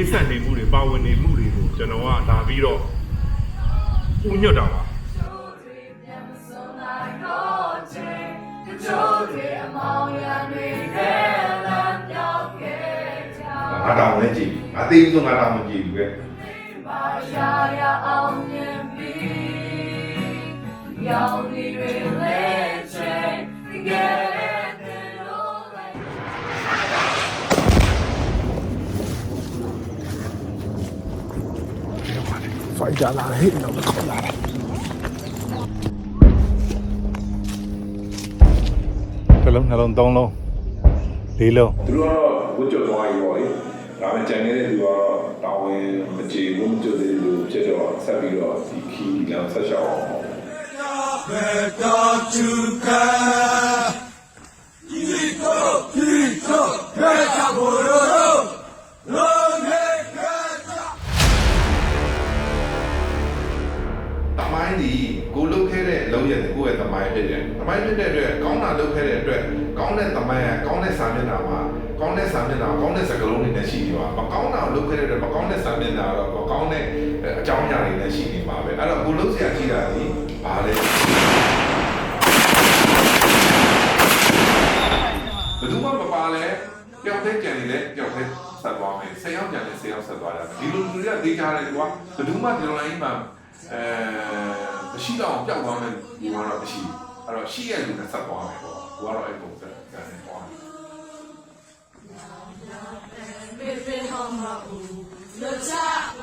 ပိတ်ဆက်နေမှုတွေပါဝင်နေမှုတွေကိုကျွန်တော်ကဒါပြီးတော့ဥညွတ်တာပါ ငါတောင်းလဲကြည့်ငါသိဘူးဆိုငါတောင်းမကြည့်ဘူးပဲဖိုက်ကြလာဟဲ့တော့ခေါ်လာတယ်တစ်လုံးနှလုံးသုံးလုံးလေးလုံးသူတို့ကတော့ဝတ်ကြွသွားပြီပေါ့လေ ဒါပေမဲ့ကြံနေတဲ့သူကတော့တောင်းဝင်မကြည့်ဘူးမကြွသေးဘူးဖြစ်တော့ဆက်ပြီးတော့ဒီခီးလမ်းဆက်လျှောက်အောင်တမိုင်းဒီကိုလုတ်ခဲ့တဲ့လုံးရက်ကိုယ့်ရဲ့တမိုင်းဖြစ်တယ်။တမိုင်းဖြစ်တဲ့အတွက်ကောင်းတာလုတ်ခဲ့တဲ့အတွက်ကောင်းတဲ့တမိုင်းကကောင်းတဲ့စာမျက်နှာမှာ ကောင်းတဲ့စာမျက်နှာကောင်းတဲ့စကားလုံးတွေနဲ့ရှိနေပါမကောင်းတာကိုလုတ်ခဲ့တဲ့အတွက်မကောင်းတဲ့စာမျက်နှာတော့မကောင်းတဲ့အကြောင်းအရာတွေနဲ့ရှိနေပါပဲ။အဲ့တော့ကိုလုတ်ဆရာကြီးတာဒီဘာလဲဘယ်သူမှမပါလဲပျောက်တဲ့ကြံနေလဲပျောက်တဲ့ဆက်သွားမယ်။ဆယ်ယောက်ကြံနေဆယ်ယောက်ဆက်သွားတယ်။ဒီလိုလူတွေကသိကြတယ်ကွာ။ဘယ်သူမှဒီလိုလိုင်းမှာအဲမရှိတော့ပျောက်သွားမယ်ဒီမှာတော့မရှိဘူး။အဲ့တော့ရှိရလူနဲ့ဆက်သွားမယ်ပေါ့။ကိုကတော့အဲ့ပုံစံကြံနေသွားတယ် رحمه لتعلم